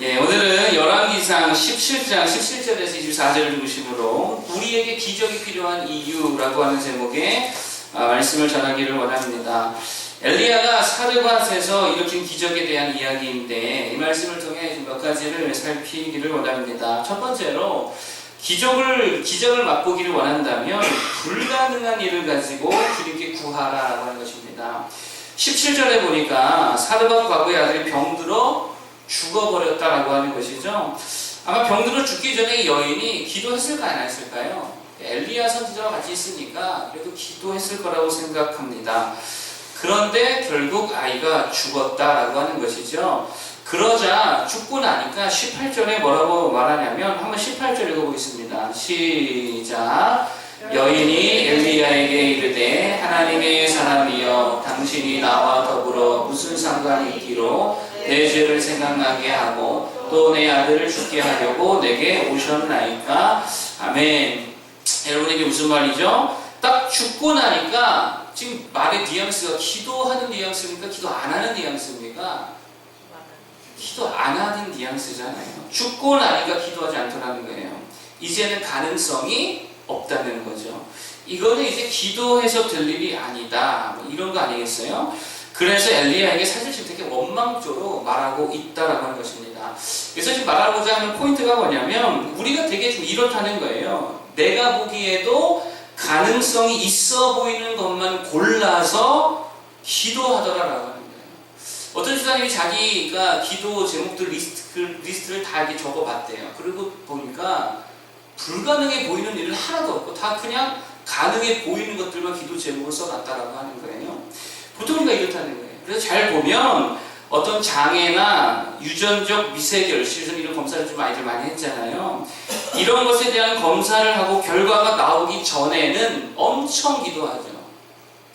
예, 오늘은 열왕기상 17장 17절에서 24절 중심으로 우리에게 기적이 필요한 이유라고 하는 제목의 아, 말씀을 전하기를 원합니다. 엘리야가 사르밧에서 일으킨 기적에 대한 이야기인데 이 말씀을 통해 몇 가지를 살피기를 원합니다. 첫 번째로 기적을 기적을 맛보기를 원한다면 불가능한 일을 가지고 주님께 구하라라고 하는 것입니다. 17절에 보니까 사르밧 과부의 아들이 병들어 죽어버렸다라고 하는 것이죠. 아마 병들어 죽기 전에 이 여인이 기도했을까 안 했을까요? 엘리야 선지자와 같이 있으니까 그래도 기도했을 거라고 생각합니다. 그런데 결국 아이가 죽었다라고 하는 것이죠. 그러자 죽고 나니까 18절에 뭐라고 말하냐면 한번 18절 읽어보겠습니다. 시작. 여인이 엘리야에게 이르되 하나님의 사람이여 당신이 나와 더불어 무슨 상관이 있기로 내 죄를 생각나게 하고 또 내 아들을 죽게 하려고 내게 오셨나이까 아멘 여러분 이게 무슨 말이죠? 딱 죽고 나니까 지금 말의 뉘앙스가 기도하는 뉘앙스입니까? 기도 안 하는 뉘앙스입니까? 기도 안 하는 뉘앙스잖아요 죽고 나니까 기도하지 않더라는 거예요 이제는 가능성이 없다는 거죠 이거는 이제 기도해서 될 일이 아니다 뭐 이런 거 아니겠어요? 그래서 엘리야에게 사실 지금 되게 원망조로 말하고 있다라고 하는 것입니다. 그래서 지금 말하고자 하는 포인트가 뭐냐면 우리가 되게 좀 이렇다는 거예요. 내가 보기에도 가능성이 있어 보이는 것만 골라서 기도하더라라고 하는 거예요. 어떤 주장이 자기가 기도 제목들 리스트, 그 리스트를 다 이렇게 적어봤대요. 그리고 보니까 불가능해 보이는 일은 하나도 없고 다 그냥 가능해 보이는 것들만 기도 제목을 써놨다라고 하는 거예요. 보통 우리가 이렇다는 거예요. 그래서 잘 보면 어떤 장애나 유전적 미세결실, 요즘 이런 검사를 좀 아이들 많이 했잖아요. 이런 것에 대한 검사를 하고 결과가 나오기 전에는 엄청 기도하죠.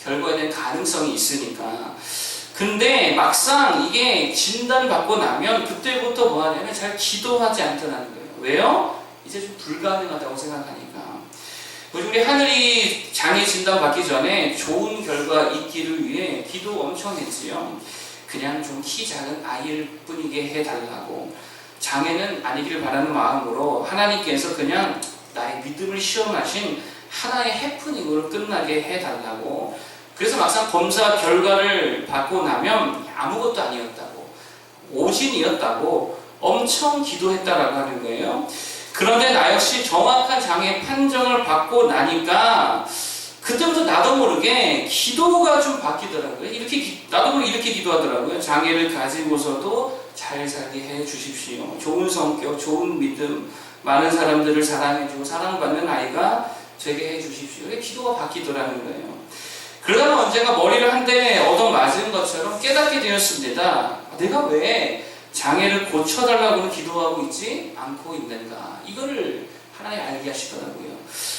결과에 대한 가능성이 있으니까. 근데 막상 이게 진단받고 나면 그때부터 뭐 하냐면 잘 기도하지 않더라는 거예요. 왜요? 이제 좀 불가능하다고 생각하니까. 우리 하늘이 장애 진단 받기 전에 좋은 결과 있기를 위해 기도 엄청 했지요. 그냥 좀 키 작은 아이일 뿐이게 해달라고. 장애는 아니기를 바라는 마음으로 하나님께서 그냥 나의 믿음을 시험하신 하나의 해프닝으로 끝나게 해달라고. 그래서 막상 검사 결과를 받고 나면 아무것도 아니었다고. 오진이었다고 엄청 기도했다라고 하는 거예요. 그런데 나 역시 정확한 장애 판정을 받고 나니까 그때부터 나도 모르게 기도가 좀 바뀌더라고요. 이렇게 기- 나도 모르게 이렇게 기도하더라고요. 장애를 가지고서도 잘 살게 해 주십시오. 좋은 성격, 좋은 믿음, 많은 사람들을 사랑해주고 사랑받는 아이가 되게 해 주십시오. 기도가 바뀌더라는 거예요. 그러다가 언젠가 머리를 한 대 얻어 맞은 것처럼 깨닫게 되었습니다. 내가 왜 장애를 고쳐달라고는 기도하고 있지 않고 있는가. 이거를 하나님 알게 하시더라고요.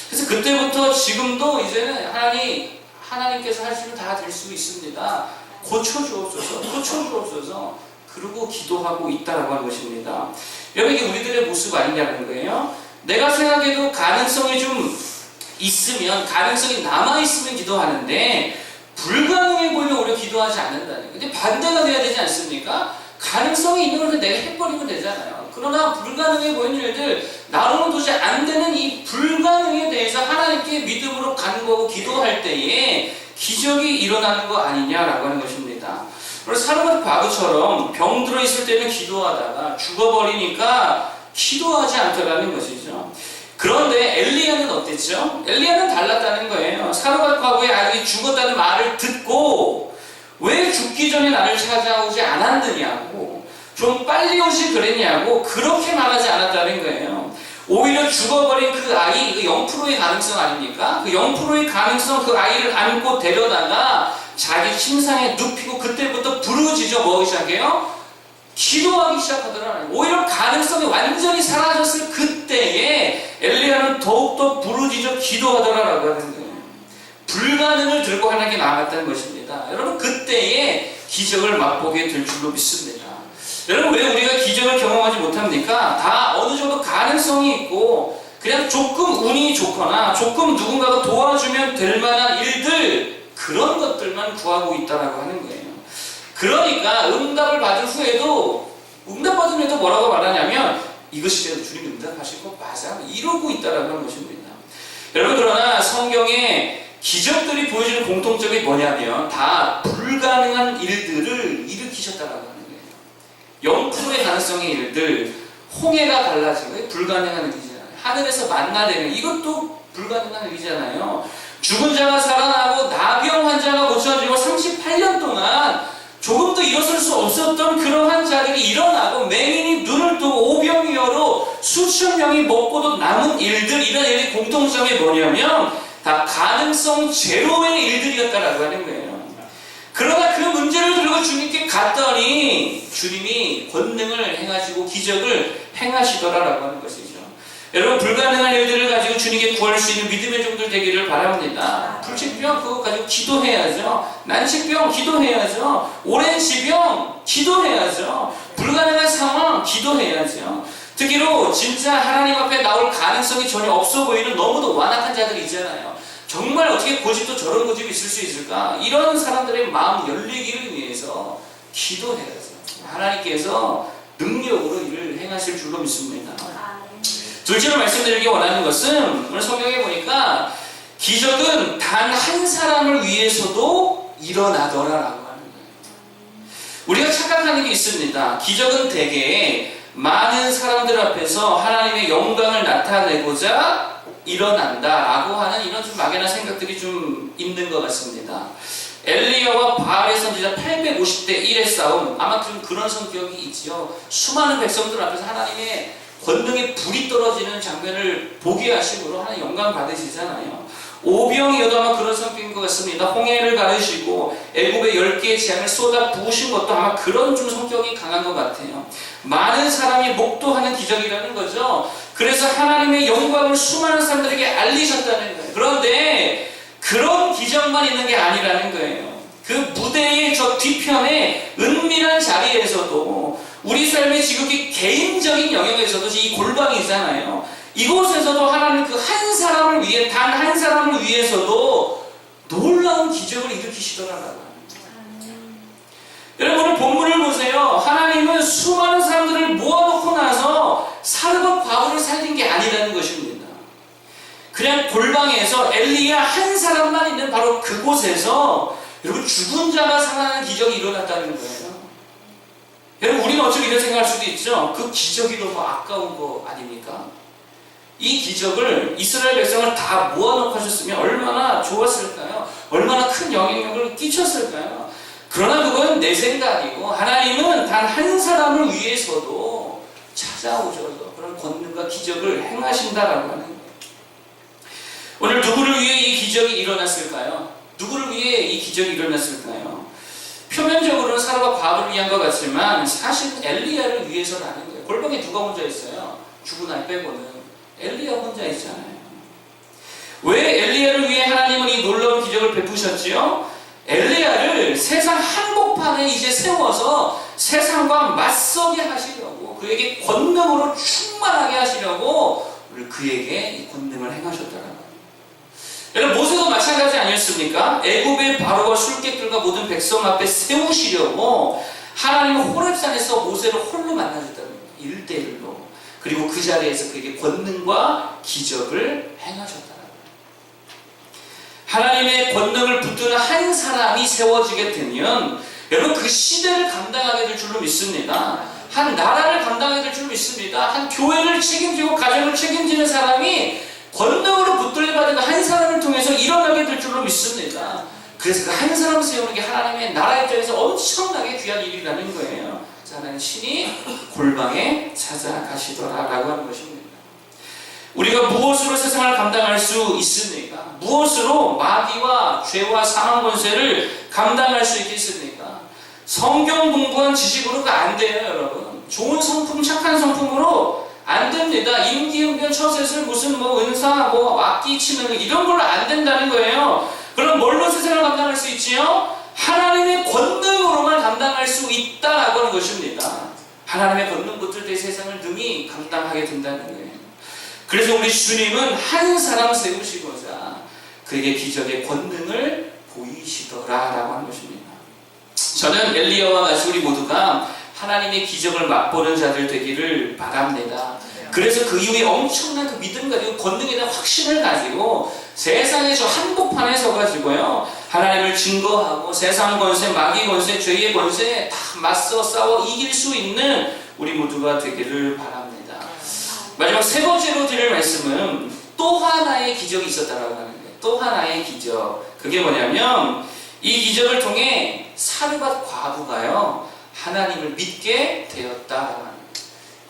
그래서 그때부터 지금도 이제는 하나님, 하나님께서 할 수는 다될 수 있습니다. 고쳐주옵소서, 고쳐주옵소서. 그러고 기도하고 있다라고 하는 것입니다. 여러분, 이게 우리들의 모습 아니냐는 거예요. 내가 생각해도 가능성이 좀 있으면, 가능성이 남아있으면 기도하는데, 불가능해 보이면 오히려 기도하지 않는다는 거예요. 근데 반대가 돼야 되지 않습니까? 가능성이 있는 것을 내가 해버리면 되잖아요. 그러나 불가능해 보이는 일들, 나로는 도저히 안 되는 이 불가능에 대해서 하나님께 믿음으로 거고 기도할 때에 기적이 일어나는 거 아니냐라고 하는 것입니다. 그래서 사르밧 과부처럼 병 들어 있을 때는 기도하다가 죽어버리니까 기도하지 않더라는 것이죠. 그런데 엘리야는 어땠죠? 엘리야는 달랐다는 거예요. 사르밧 과부의 아들이 죽었다는 말을 듣고 왜 죽기 전에 나를 찾아오지 않았느냐고 좀 빨리 오지 그랬냐고 그렇게 말하지 않았다는 거예요. 오히려 죽어버린 그 아이 그 0%의 가능성 아닙니까? 그 0%의 가능성 그 아이를 안고 데려다가 자기 침상에 눕히고 그때부터 부르짖어 뭐하기 시작해요? 기도하기 시작하더라. 오히려 가능성이 완전히 사라졌을 그때에 엘리야는 더욱더 부르짖어 기도하더라라고 하는 거예요. 불가능을 들고 하나님께 나아갔다는 것입니다. 여러분 그때에 기적을 맛보게 될 줄로 믿습니다. 여러분 왜 우리가 기적을 경험하지 못합니까? 다 어느 정도 가능성이 있고 그냥 조금 운이 좋거나 조금 누군가가 도와주면 될 만한 일들 그런 것들만 구하고 있다라고 하는 거예요. 그러니까 응답을 받은 후에도 응답 받은 후에도 뭐라고 말하냐면 이것이 주님 응답하실 거 맞아 이러고 있다라고 하는 것입니다. 여러분 그러나 성경에 기적들이 보여주는 공통점이 뭐냐면 다 불가능한 일들을 일으키셨다라고 거예요. 0%의 가능성의 일들, 홍해가 거 불가능한 일이잖아요. 하늘에서 만나되는 이것도 불가능한 일이잖아요. 죽은 자가 살아나고 나병 환자가 고쳐지고 38년 동안 조금도 일어설 수 없었던 그러한 자들이 일어나고 맹인이 눈을 뜨고 오병이어로 수천 명이 먹고도 남은 일들 이런 일의 공통점이 뭐냐면 다 가능성 제로의 일들이었다라고 하는 거예요. 그러나 그 문제를 들고 주님께 갔더니 주님이 권능을 행하시고 기적을 행하시더라라고 하는 것이죠. 여러분 불가능한 일들을 가지고 주님께 구할 수 있는 믿음의 종들 되기를 바랍니다. 불치병 그거 가지고 기도해야죠. 난치병 기도해야죠. 오랜 지병 기도해야죠. 불가능한 상황 기도해야죠. 특히로 진짜 하나님 앞에 나올 가능성이 전혀 없어 보이는 너무도 완악한 자들이 있잖아요. 정말 어떻게 고집도 저런 고집이 있을 수 있을까? 이런 사람들의 마음 열리기를 위해서 기도해야죠. 하나님께서 능력으로 일을 행하실 줄로 믿습니다. 둘째로 말씀드리기 원하는 것은 오늘 성경에 보니까 기적은 단 한 사람을 위해서도 일어나더라라고 하는 거예요. 우리가 착각하는 게 있습니다. 기적은 대개 많은 사람들 앞에서 하나님의 영광을 나타내고자 일어난다라고 하는 이런 좀 막연한 생각들이 좀 있는 것 같습니다. 엘리야와 바알의 선지자 850대 1의 싸움 아마 좀 그런 성격이 있지요. 수많은 백성들 앞에서 하나님의 권능의 불이 떨어지는 장면을 보게 하심으로 하나님 영광 받으시잖아요. 오병이어도 아마 그런 성격인 것 같습니다. 홍해를 가르시고 애굽의 열 개의 재앙을 쏟아 부으신 것도 아마 그런 좀 성격이 강한 것 같아요. 많은 사람이 목도하는 기적이라는 거죠. 그래서 하나님의 영광을 수많은 사람들에게 알리셨다는 거예요. 그런데 그런 기적만 있는 게 아니라는 거예요. 그 무대의 저 뒤편에 은밀한 자리에서도 우리 삶의 지극히 개인적인 영역에서도 이 골방이잖아요. 이곳에서도 하나님 그 한 사람을 위해 단 한 사람을 위해서도 놀라운 기적을 일으키시더라고요. 여러분 오늘 본문을 보세요. 하나님은 수많은 사람들을 모아놓고 나서 사르밧 과부를 살린 게 아니라는 것입니다. 그냥 골방에서 엘리야 한 사람만 있는 바로 그곳에서 여러분 죽은 자가 살아나는 기적이 일어났다는 거예요. 여러분 우리는 어쩌면 이런 생각할 수도 있죠. 그 기적이 너무 아까운 거 아닙니까? 이 기적을 이스라엘 백성을 다 모아놓고 하셨으면 얼마나 좋았을까요? 얼마나 큰 영향력을 끼쳤을까요? 그러나 그건 내 생각이고 하나님은 단 한 사람을 위해서도 찾아오셔서 그런 권능과 기적을 행하신다라고 하는. 오늘 누구를 위해 이 기적이 일어났을까요? 누구를 위해 이 기적이 일어났을까요? 표면적으로는 사람과 과부를 위한 것 같지만 사실 엘리야를 위해서라는 거예요. 골방에 누가 혼자 있어요? 죽은 아이 빼고는 엘리야 혼자 있잖아요. 왜 엘리야를 위해 하나님은 이 놀라운 기적을 베푸셨지요? 엘리야를 세상 한복판에 이제 세워서 세상과 맞서게 하시려고 그에게 권능으로 충만하게 하시려고 그에게 이 권능을 행하셨다는. 여러분 모세도 마찬가지 아니었습니까? 애굽의 바로와 술객들과 모든 백성 앞에 세우시려고 하나님은 호렙산에서 모세를 홀로 만나줬다는 거예요. 1대1로. 그리고 그 자리에서 그에게 권능과 기적을 행하셨다는 거예요. 하나님의 권능을 붙드는 한 사람이 세워지게 되면 여러분 그 시대를 감당하게 될 줄로 믿습니다. 한 나라를 감당하게 될 줄로 믿습니다. 한 교회를 책임지고 가정을 책임지는 사람이 권능으로 붙들려 받은 한 사람을 믿습니다. 그래서 그 한 사람 세우는 게 하나님의 나라 입장에서 엄청나게 귀한 일이라는 거예요. 자, 하나님 신이 골방에 찾아가시더라라고 하는 것입니다. 우리가 무엇으로 세상을 감당할 수 있습니까? 무엇으로 마귀와 죄와 사망 권세를 감당할 수 있겠습니까? 성경 공부한 지식으로가 안 돼요, 여러분. 좋은 성품, 착한 성품으로 안 됩니다. 임기응변, 처세술, 무슨 뭐 은사, 뭐 악기 치는 거 이런 걸로 안 된다는 거예요. 그럼 뭘로 세상을 감당할 수 있지요? 하나님의 권능으로만 감당할 수 있다라고 하는 것입니다. 하나님의 권능 붙을 때 세상을 능히 감당하게 된다는 거예요. 그래서 우리 주님은 한 사람 세우시고자 그에게 기적의 권능을 보이시더라라고 하는 것입니다. 저는 엘리야와 같이 우리 모두가 하나님의 기적을 맛보는 자들 되기를 바랍니다. 그래서 그 이후에 엄청난 그 믿음 가지고 권능에 대한 확신을 가지고 세상의 저 한복판에 서가지고요 하나님을 증거하고 세상 권세, 마귀 권세, 죄의 권세 다 맞서 싸워 이길 수 있는 우리 모두가 되기를 바랍니다. 마지막 세 번째로 드릴 말씀은 또 하나의 기적이 있었다라고 하는 거예요. 또 하나의 기적. 그게 뭐냐면 이 기적을 통해 사르밧 과부가요 하나님을 믿게 되었다라고 거예요.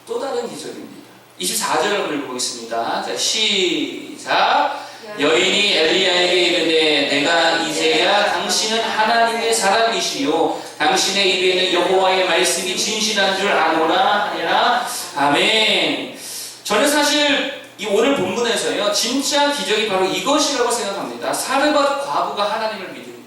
또 다른 기적입니다. 24절을 한번 읽어보겠습니다. 자, 시작. 여인이 엘리야에게 이르되 내가 이제야 당신은 하나님의 사람이시요 당신의 입에는 여호와의 말씀이 진실한 줄 아노라 하니라 아멘. 저는 사실 이 오늘 본문에서요 진짜 기적이 바로 이것이라고 생각합니다. 사르밧 과부가 하나님을 믿는 것.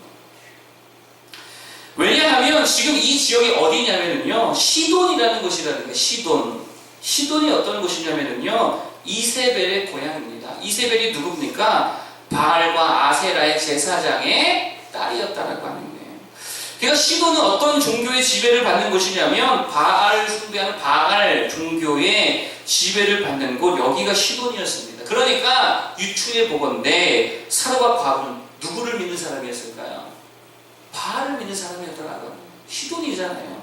왜냐하면 지금 이 지역이 어디냐면요 시돈이라는 곳이라는 거예요. 시돈. 시돈이 어떤 곳이냐면요 이세벨의 고향입니다. 이세벨이 누굽니까? 바알과 아세라의 제사장의 딸이었다라고 하는 거예요. 그러니까 시돈은 어떤 종교의 지배를 받는 곳이냐면 바알 숭배하는 바알 종교의 지배를 받는 곳 여기가 시돈이었습니다. 그러니까 유추해 보건대 사르밧 과부는 누구를 믿는 사람이었을까요? 바알을 믿는 사람이었더라고요. 시돈이잖아요.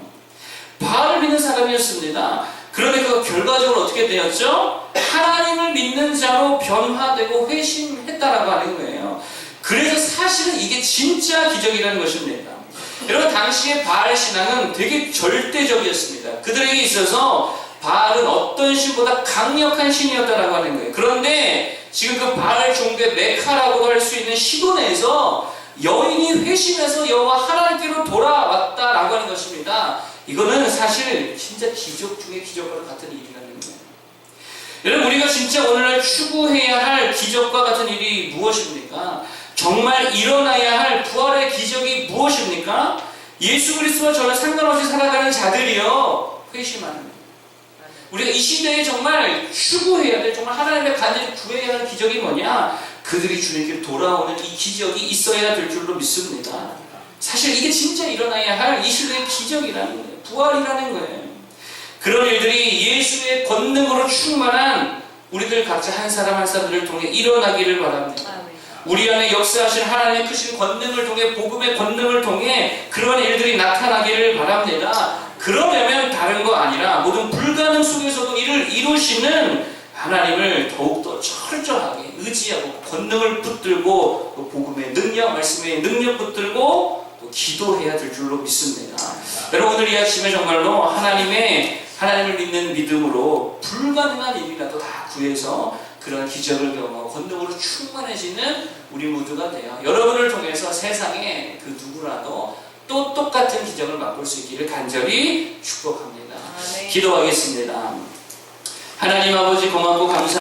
바알을 믿는 사람이었습니다. 그런데 그 결과적으로 어떻게 되었죠? 하나님을 믿는 자로 변화되고 회심했다라고 하는 거예요. 그래서 사실은 이게 진짜 기적이라는 것입니다. 여러분 당시의 바알 신앙은 되게 절대적이었습니다. 그들에게 있어서 바알은 어떤 신보다 강력한 신이었다라고 하는 거예요. 그런데 지금 그 바알 종교의 메카라고 할 수 있는 시돈에서 여인이 회심해서 여호와 하나님께로 돌아왔다라고 하는 것입니다. 이거는 사실 진짜 기적 중의 기적과 같은 일이라는 거예요. 여러분 우리가 진짜 오늘날 추구해야 할 기적과 같은 일이 무엇입니까? 정말 일어나야 할 부활의 기적이 무엇입니까? 예수 그리스도와 저를 상관없이 살아가는 자들이요 회심하는. 우리가 이 시대에 정말 추구해야 될 정말 하나님의 간절히 구해야 할 기적이 뭐냐? 그들이 주님께 돌아오는 이 기적이 있어야 될 줄로 믿습니다. 사실 이게 진짜 일어나야 할 이 시대의 기적이라는 거예요. 부활이라는 거예요. 그런 일들이 예수의 권능으로 충만한 우리들 각자 한 사람 한 사람들을 통해 일어나기를 바랍니다. 우리 안에 역사하신 하나님의 크신 권능을 통해 복음의 권능을 통해 그런 일들이 나타나기를 바랍니다. 그러려면 다른 거 아니라 모든 불가능 속에서도 이를 이루시는 하나님을 더욱더 철저하게 의지하고 권능을 붙들고 또 복음의 능력, 말씀의 능력 붙들고 또 기도해야 될 줄로 믿습니다. 여러분 오늘 이 아침에 정말로 하나님의 하나님을 믿는 믿음으로 불가능한 일이라도 다 구해서 그런 기적을 경험하고 권능으로 충만해지는 우리 모두가 돼요. 여러분을 통해서 세상에 그 누구라도 또 똑같은 기적을 맛볼 수 있기를 간절히 축복합니다. 기도하겠습니다. 하나님 아버지 고맙고 감사.